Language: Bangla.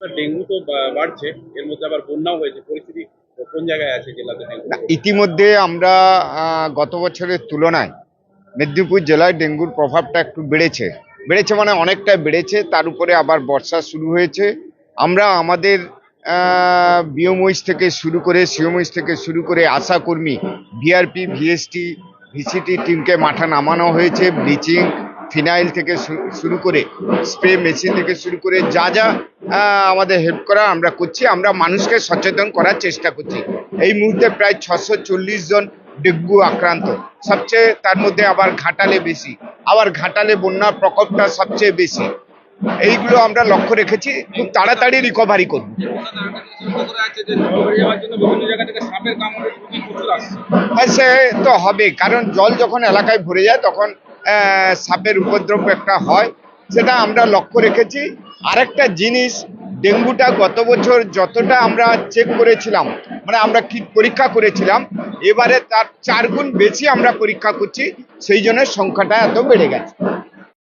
ডেঙ্গু তো বাড়ছে, এর মধ্যে আবার বন্যাও হয়েছে, পরিস্থিতি কোন জায়গায় আছে জেলাতে ইতিমধ্যে আমরা গত বছরের তুলনায় মেদিনীপুর জেলায় ডেঙ্গুর প্রভাবটা একটু বেড়েছে। বেড়েছে মানে অনেকটা বেড়েছে, তার উপরে আবার বর্ষা শুরু হয়েছে। আমরা আমাদের বিওমইস থেকে শুরু করে সিওমইস থেকে শুরু করে আশাকর্মী, ভিআরপি, ভিএসটি, ভিসিটি টিমকে মাঠা নামানো হয়েছে, ব্লিচিং ফিনাইল থেকে শুরু করে স্প্রে মেশিন থেকে শুরু করে যা যা আমাদের হেল্প করা আমরা করছি, আমরা মানুষকে সচেতন করার চেষ্টা করছি। এই মুহূর্তে প্রায় ছশো জন ডেঙ্গু আক্রান্ত। সবচেয়ে তার মধ্যে আবার ঘাটালে বেশি। আবার ঘাটালে বন্যার প্রকোপটা সবচেয়ে বেশি। এইগুলো আমরা লক্ষ্য রেখেছি, খুব তাড়াতাড়ি রিকভারি করব। হ্যাঁ সে তো হবে কারণ জল যখন এলাকায় ভরে যায়, তখন সাপের উপদ্রব একটা হয়, সেটা আমরা লক্ষ্য রেখেছি। আরেকটা জিনিস, ডেঙ্গুটা গত বছর যতটা আমরা চেক করেছিলাম মানে আমরা কি পরীক্ষা করেছিলাম, এবারে তার চারগুণ বেশি আমরা পরীক্ষা করছি, সেই জন্য সংখ্যাটা এত বেড়ে গেছে।